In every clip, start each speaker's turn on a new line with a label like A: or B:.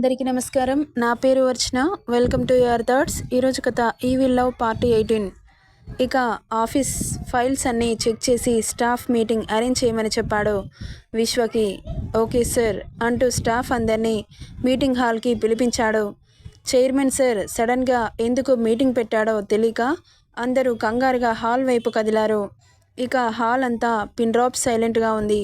A: అందరికీ నమస్కారం. నా పేరు Archana. Welcome to your thoughts. ఈరోజు కథ ఈ లవ్ పార్టీ ఎయిటీన్. ఇక ఆఫీస్ ఫైల్స్ అన్నీ చెక్ చేసి స్టాఫ్ మీటింగ్ అరేంజ్ చేయమని చెప్పాడు విశ్వకి. ఓకే సార్ అంటూ స్టాఫ్ అందరినీ మీటింగ్ హాల్కి పిలిపించాడు. చైర్మన్ సార్ సడన్గా ఎందుకు మీటింగ్ పెట్టాడో తెలియక అందరూ కంగారుగా హాల్ వైపు కదిలారు. ఇక హాల్ అంతా పిన్ డ్రాప్ సైలెంట్గా ఉంది.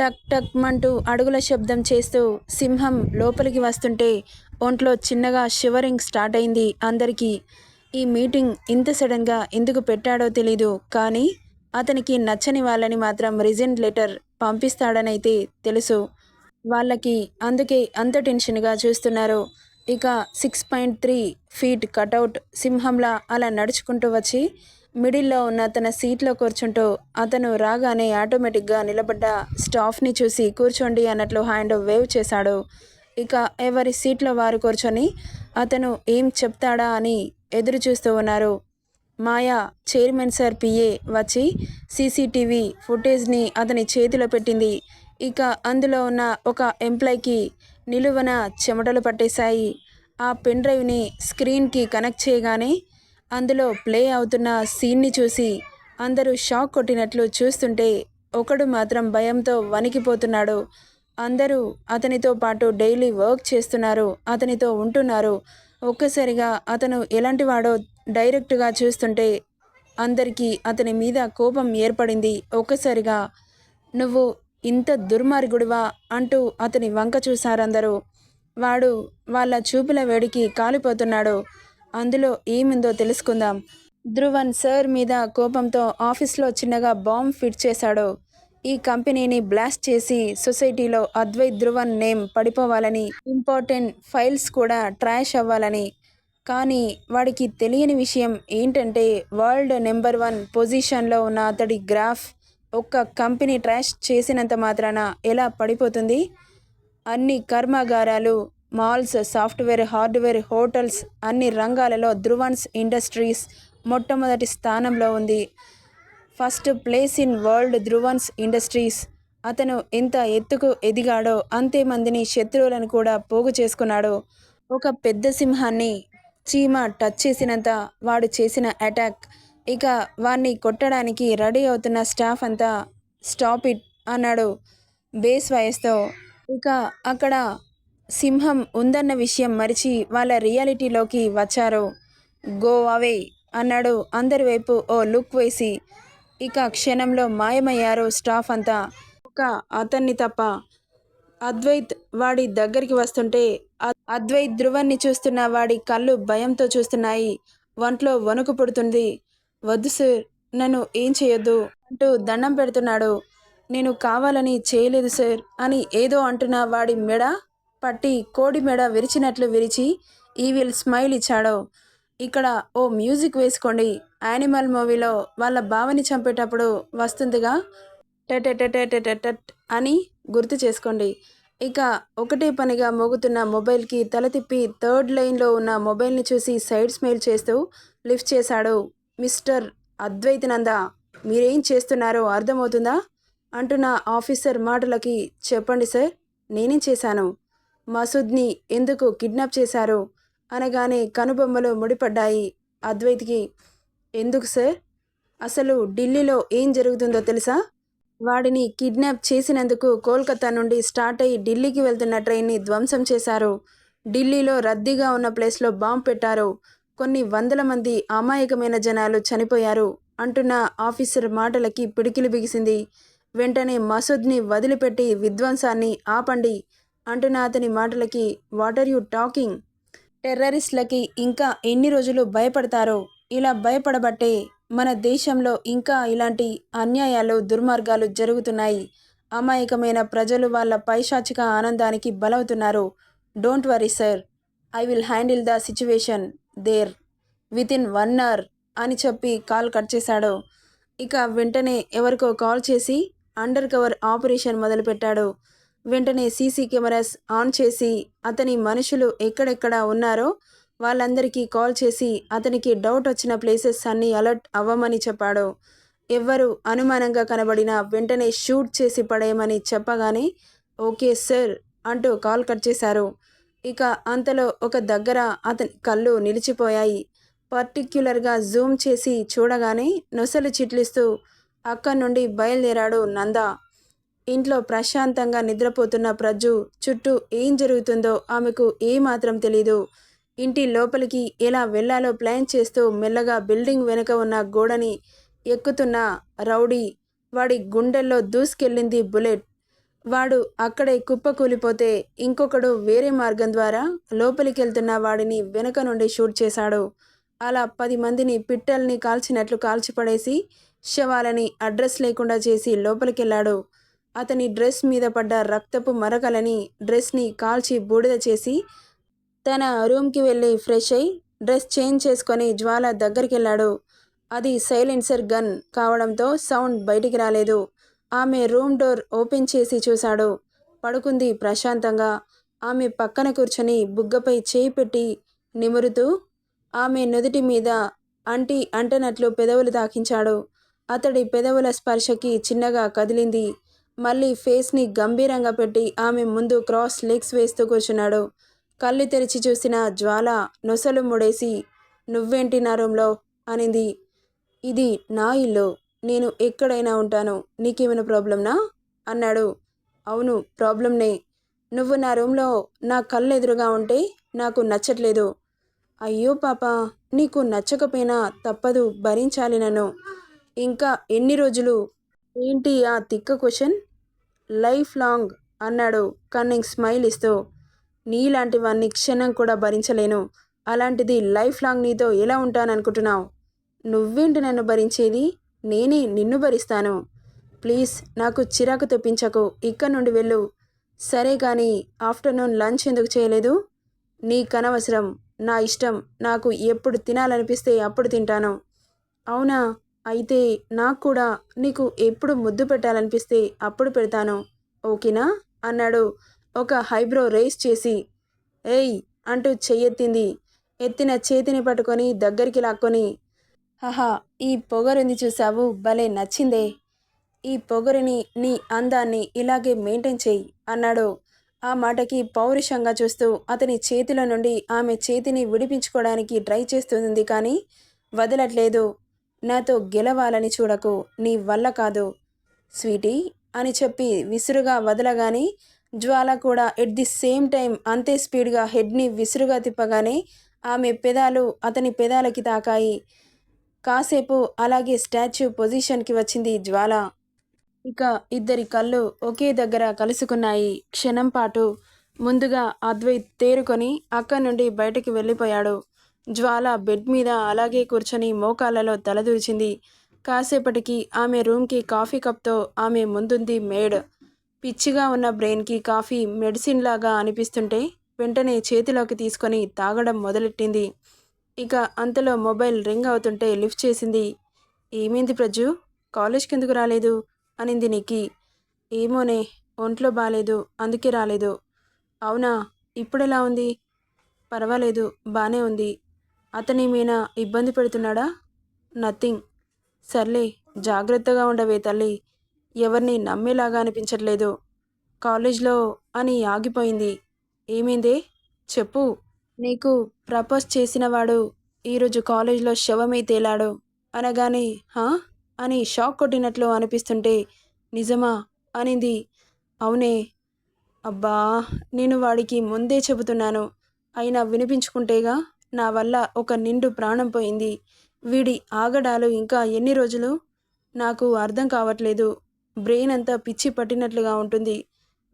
A: టక్ టక్ మంటూ అడుగుల శబ్దం చేస్తూ సింహం లోపలికి వస్తుంటే ఒంట్లో చిన్నగా షివరింగ్ స్టార్ట్ అయింది అందరికీ. ఈ మీటింగ్ ఇంత సడన్గా ఎందుకు పెట్టాడో తెలీదు కానీ అతనికి నచ్చని వాళ్ళని మాత్రం రిజెంట్ లెటర్ పంపిస్తాడనైతే తెలుసు. వాళ్ళకి అందుకే అంత టెన్షన్గా చూస్తున్నారు. ఇక six point three feet cutout సింహంలా అలా నడుచుకుంటూ వచ్చి మిడిల్లో ఉన్న తన సీట్లో కూర్చుంటూ అతను రాగానే ఆటోమేటిక్గా నిలబడ్డ స్టాఫ్ని చూసి కూర్చోండి అన్నట్లు హ్యాండ్ వేవ్ చేశాడు. ఇక ఎవరి సీట్లో వారు కూర్చొని అతను ఏం చెప్తాడా అని ఎదురు చూస్తూ ఉన్నారు. మాయా చైర్మన్ సార్ పిఏ వచ్చి సీసీటీవీ ఫుటేజ్ని అతని చేతిలో పెట్టింది. ఇక అందులో ఉన్న ఒక ఎంప్లాయ్కి నిలువన చెమటలు పట్టేశాయి. ఆ పెన్ డ్రైవ్ని స్క్రీన్కి కనెక్ట్ చేయగానే అందులో ప్లే అవుతున్న సీన్ని చూసి అందరూ షాక్ కొట్టినట్లు చూస్తుంటే ఒకడు మాత్రం భయంతో వణికిపోతున్నాడు. అందరూ అతనితో పాటు డైలీ వర్క్ చేస్తున్నారు అతనితో ఉంటున్నారు. ఒక్కసారిగా అతను ఎలాంటి వాడో డైరెక్ట్గా చూస్తుంటే అందరికీ అతని మీద కోపం ఏర్పడింది. ఒక్కసారిగా నువ్వు ఇంత దుర్మార్గుడివా? అంటూ అతని వంక చూశారందరూ. వాడు వాళ్ళ చూపుల వేడికి కాలిపోతున్నాడు. అందులో ఏముందో తెలుసుకుందాం. ధ్రువన్ సార్ మీద కోపంతో ఆఫీస్లో చిన్నగా బాంబ్ ఫిట్ చేశాడు. ఈ కంపెనీని బ్లాస్ట్ చేసి సొసైటీలో అద్వైత్ ధ్రువన్ నేమ్ పడిపోవాలని ఇంపార్టెంట్ ఫైల్స్ కూడా ట్రాష్ అవ్వాలని. కానీ వాడికి తెలియని విషయం ఏంటంటే వరల్డ్ నెంబర్ వన్ పొజిషన్లో ఉన్న అతడి గ్రాఫ్ ఒక్క కంపెనీ ట్రాష్ చేసినంత మాత్రాన ఎలా పడిపోతుంది? అన్ని కర్మాగారాలు మాల్స్ సాఫ్ట్వేర్ హార్డ్వేర్ హోటల్స్ అన్ని రంగాలలో ధ్రువన్స్ ఇండస్ట్రీస్ మొట్టమొదటి స్థానంలో ఉంది. First place in world Dhruvan's industries. అతను ఎంత ఎత్తుకు ఎదిగాడో అంతే మందిని శత్రువులను కూడా పోగు చేసుకున్నాడు. ఒక పెద్ద సింహాన్ని చీమ టచ్ చేసినంత వాడు చేసిన అటాక్. ఇక వాణ్ణి కొట్టడానికి రెడీ అవుతున్న స్టాఫ్ అంతా స్టాప్ ఇట్ అన్నాడు బేస్ వాయిస్తో ఇక అక్కడ సింహం ఉందన్న విషయం మరిచి వాళ్ళ రియాలిటీలోకి వచ్చారు. గో అవే అన్నాడు అందరి వైపు ఓ లుక్ వేసి. ఇక క్షణంలో మాయమయ్యారు స్టాఫ్ అంతా. ఒక అతన్ని తప్ప అద్వైత్ వాడి దగ్గరికి వస్తుంటే అద్వైత్ ధ్రువన్ని చూస్తున్న వాడి కళ్ళు భయంతో చూస్తున్నాయి. ఒంట్లో వణుకు పుడుతుంది. వద్దు సార్ నన్ను ఏం చేయొద్దు అంటూ దండం పెడుతున్నాడు. నేను కావాలని చేయలేదు సార్ అని ఏదో అంటున్న వాడి మెడ పట్టి కోడి మెడ విరిచినట్లు విరిచి ఈవిల్ స్మైల్ ఇచ్చాడు. ఇక్కడ ఓ మ్యూజిక్ వేసుకోండి. యానిమల్ మూవీలో వాళ్ళ బావని చంపేటప్పుడు వస్తుందిగా. టెటెటెటెటెటెట్ అని గుర్తు చేసుకోండి. ఇక ఒకటే పనిగా మోగుతున్న మొబైల్కి తల తిప్పి థర్డ్ లైన్లో ఉన్న మొబైల్ని చూసి సైడ్ స్మైల్ చేస్తూ లిఫ్ట్ చేశాడు మిస్టర్ అద్వైత్ నంద. మీరేం చేస్తున్నారో అర్థమవుతుందా? అంటున్న ఆఫీసర్ మాటలకి చెప్పండి సార్ నేనేం చేశాను? మసూద్ని ఎందుకు కిడ్నాప్ చేశారు? అనగానే కనుబొమ్మలు ముడిపడ్డాయి అద్వైత్కి. ఎందుకు సార్? అసలు ఢిల్లీలో ఏం జరుగుతుందో తెలుసా? వాడిని కిడ్నాప్ చేసినందుకు కోల్కతా నుండి స్టార్ట్ అయ్యి ఢిల్లీకి వెళ్తున్న ట్రైన్ని ధ్వంసం చేశారు. ఢిల్లీలో రద్దీగా ఉన్న ప్లేస్లో బాంబు పెట్టారు. కొన్ని వందల మంది అమాయకమైన జనాలు చనిపోయారు అంటున్న ఆఫీసర్ మాటలకి పిడికిలు బిగిసింది. వెంటనే మసూద్ని వదిలిపెట్టి విధ్వంసాన్ని ఆపండి. అంటున్న అతని మాటలకి వాట్ ఆర్ యూ టాకింగ్ టెర్రరిస్ట్లకి ఇంకా ఎన్ని రోజులు భయపడతారో ఇలా భయపడబట్టే మన దేశంలో ఇంకా ఇలాంటి అన్యాయాలు దుర్మార్గాలు జరుగుతున్నాయి. అమాయకమైన ప్రజలు వాళ్ళ పైశాచిక ఆనందానికి బలవుతున్నారు. Don't worry sir I will handle the situation there within one hour అని చెప్పి కాల్ కట్ చేశాడు. ఇక వెంటనే ఎవరికో కాల్ చేసి అండర్ కవర్ ఆపరేషన్ మొదలుపెట్టాడు. వెంటనే సీసీ కెమెరాస్ ఆన్ చేసి అతని మనుషులు ఎక్కడెక్కడ ఉన్నారో వాళ్ళందరికీ కాల్ చేసి అతనికి డౌట్ వచ్చిన ప్లేసెస్ అన్నీ అలర్ట్ అవ్వమని చెప్పాడు. ఎవ్వరు అనుమానంగా కనబడినా వెంటనే షూట్ చేసి పడేయమని చెప్పగానే ఓకే సార్ అంటూ కాల్ కట్ చేశారు. ఇక అంతలో ఒక దగ్గర అతని కళ్ళు నిలిచిపోయాయి. పర్టిక్యులర్గా జూమ్ చేసి చూడగానే నొసలు చిట్లిస్తూ అక్కడి నుండి బయలుదేరాడు నంద ఇంట్లో ప్రశాంతంగా నిద్రపోతున్న ప్రజ్జు చుట్టూ ఏం జరుగుతుందో ఆమెకు ఏమాత్రం తెలీదు. ఇంటి లోపలికి ఎలా వెళ్ళాలో ప్లాన్ చేస్తూ మెల్లగా బిల్డింగ్ వెనుక ఉన్న గోడని ఎక్కుతున్న రౌడీ వాడి గుండెల్లో దూసుకెళ్ళింది బుల్లెట్. వాడు అక్కడే కుప్పకూలిపోతే ఇంకొకడు వేరే మార్గం ద్వారా లోపలికి వెళ్తున్న వాడిని వెనుక నుండి షూట్ చేశాడు. అలా పది మందిని పిట్టల్ని కాల్చినట్లు కాల్చిపడేసి శవాలని అడ్రస్ లేకుండా చేసి లోపలికెళ్ళాడు. అతని డ్రెస్ మీద పడ్డ రక్తపు మరకలని డ్రెస్ని కాల్చి బూడిద చేసి తన రూమ్కి వెళ్ళి ఫ్రెష్ అయి డ్రెస్ చేంజ్ చేసుకొని జ్వాల దగ్గరికి వెళ్ళాడు అది సైలెన్సర్ గన్ కావడంతో సౌండ్ బయటికి రాలేదు. ఆమె రూమ్ డోర్ ఓపెన్ చేసి చూశాడు. పడుకుంది ప్రశాంతంగా. ఆమె పక్కన కూర్చొని బుగ్గపై చేయి పెట్టి నిమురుతూ ఆమె నుదుటి మీద అంటి అంటనట్లు పెదవులు తాకించాడు అతడి పెదవుల స్పర్శకి చిన్నగా కదిలింది. మళ్ళీ ఫేస్ని గంభీరంగా పెట్టి ఆమె ముందు క్రాస్ లెగ్స్ వేస్తూ కూర్చున్నాడు. కళ్ళు తెరిచి చూసిన జ్వాల నొసలు ముడేసి నువ్వేంటి నా రూంలో అనింది. ఇది నా ఇల్లు. నేను ఎక్కడైనా ఉంటాను. నీకేమైనా ప్రాబ్లంనా అన్నాడు. అవును ప్రాబ్లంనే నువ్వు నా రూమ్లో నా కళ్ళు ఎదురుగా ఉంటే నాకు నచ్చట్లేదు. అయ్యో పాప నీకు నచ్చకపోయినా తప్పదు. భరించాలి నన్ను. ఇంకా ఎన్ని రోజులు ఏంటి ఆ తిక్క క్వశ్చన్? లైఫ్ లాంగ్ అన్నాడు కన్నింగ్ స్మైల్ ఇస్తూ. నీలాంటివన్నీ క్షణం కూడా భరించలేను. అలాంటిది లైఫ్ లాంగ్ నీతో ఎలా ఉంటాననుకుంటున్నావు? నువ్వేంటి నన్ను భరించేది? నేనే నిన్ను భరిస్తాను. ప్లీజ్ నాకు చిరాకు తెప్పించకు. ఇక్కడ నుండి వెళ్ళు. సరే కానీ ఆఫ్టర్నూన్ లంచ్ ఎందుకు చేయలేదు? నీ కనవసరం నా ఇష్టం. నాకు ఎప్పుడు తినాలనిపిస్తే అప్పుడు తింటాను. అవునా? అయితే నాకు కూడా నీకు ఎప్పుడు ముద్దు పెట్టాలనిపిస్తే అప్పుడు పెడతాను ఓకేనా? అన్నాడు ఒక హైబ్రో రేస్ చేసి. ఏయ్! అంటూ చెయ్యెత్తింది. ఎత్తిన చేతిని పట్టుకొని దగ్గరికి లాక్కొని. హహా! ఈ పొగరుంది చూసావు భలే నచ్చిందే. ఈ పొగరిని నీ అందాన్ని ఇలాగే మెయింటైన్ చెయ్యి అన్నాడు. ఆ మాటకి పౌరుషంగా చూస్తూ అతని చేతిలో నుండి ఆమె చేతిని విడిపించుకోవడానికి ట్రై చేస్తుంది కానీ వదలట్లేదు. నాతో గెలవాలని చూడకు నీ వల్ల కాదు. స్వీటీ అని చెప్పి విసురుగా వదలగానే జ్వాల కూడా ఎట్ ది సేమ్ టైం అంతే స్పీడ్గా హెడ్ని విసురుగా తిప్పగానే ఆమె పెదాలు అతని పెదాలకి తాకాయి. కాసేపు అలాగే స్టాచ్యూ పొజిషన్కి వచ్చింది జ్వాల. ఇక ఇద్దరి కళ్ళు ఒకే దగ్గర కలుసుకున్నాయి. క్షణం పాటు ముందుగా అద్వైత్ తేరుకొని అక్కడి నుండి బయటికి వెళ్ళిపోయాడు. జ్వాల బెడ్ మీద అలాగే కూర్చొని మోకాళ్ళలో తలదూర్చింది కాసేపటికి ఆమె రూమ్కి కాఫీ కప్తో ఆమె ముందుంది మేడ్. పిచ్చిగా ఉన్న బ్రెయిన్కి కాఫీ మెడిసిన్ లాగా అనిపిస్తుంటే వెంటనే చేతిలోకి తీసుకొని తాగడం మొదలెట్టింది. ఇక అంతలో మొబైల్ రింగ్ అవుతుంటే లిఫ్ట్ చేసింది. ఏమైంది ప్రజు కాలేజ్కి ఎందుకు రాలేదు? అనింది నిక్కి. ఏమోనే ఒంట్లో బాగాలేదు అందుకే రాలేదు. అవునా? ఇప్పుడెలా ఉంది? పర్వాలేదు బాగానే ఉంది. అతని ఏమైనా ఇబ్బంది పెడుతున్నాడా? నథింగ్. సర్లే జాగ్రత్తగా ఉండవే తల్లి. ఎవరిని నమ్మేలాగా అనిపించట్లేదు. కాలేజ్లో అని ఆగిపోయింది. ఏమైందే? చెప్పు. నీకు ప్రపోజ్ చేసినవాడు ఈరోజు కాలేజ్లో శవమై తేలాడు. అనగానే హా? అని షాక్ కొట్టినట్లు అనిపిస్తుంటే నిజమా? అనింది. అవునే. అబ్బా నేను వాడికి ముందే చెబుతున్నాను. అయినా వినిపించుకుంటేగా? నా వల్ల ఒక నిండు ప్రాణం పోయింది. వీడి ఆగడాలు ఇంకా ఎన్ని రోజులు? నాకు అర్థం కావట్లేదు. బ్రెయిన్ అంతా పిచ్చి పట్టినట్లుగా ఉంటుంది.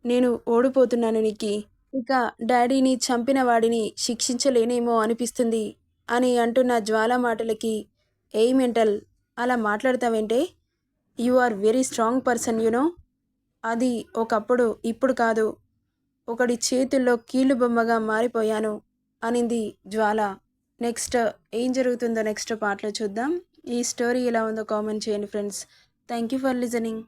A: నేను ఓడిపోతున్నాను నీకి ఇక డాడీని చంపిన వాడిని శిక్షించలేనేమో అనిపిస్తుంది అని అంటున్న జ్వాల మాటలకి ఏ మెంటల్ అలా మాట్లాడతావేంటే? You are very strong person you know అది ఒకప్పుడు ఇప్పుడు కాదు. ఒకడి చేతుల్లో కీళ్ళు బొమ్మగా మారిపోయాను. అనింది జ్వాల. నెక్స్ట్ ఏం జరుగుతుందో నెక్స్ట్ పాటలో చూద్దాం. ఈ స్టోరీ ఎలా ఉందో కామెంట్ చేయండి friends. Thank you for listening.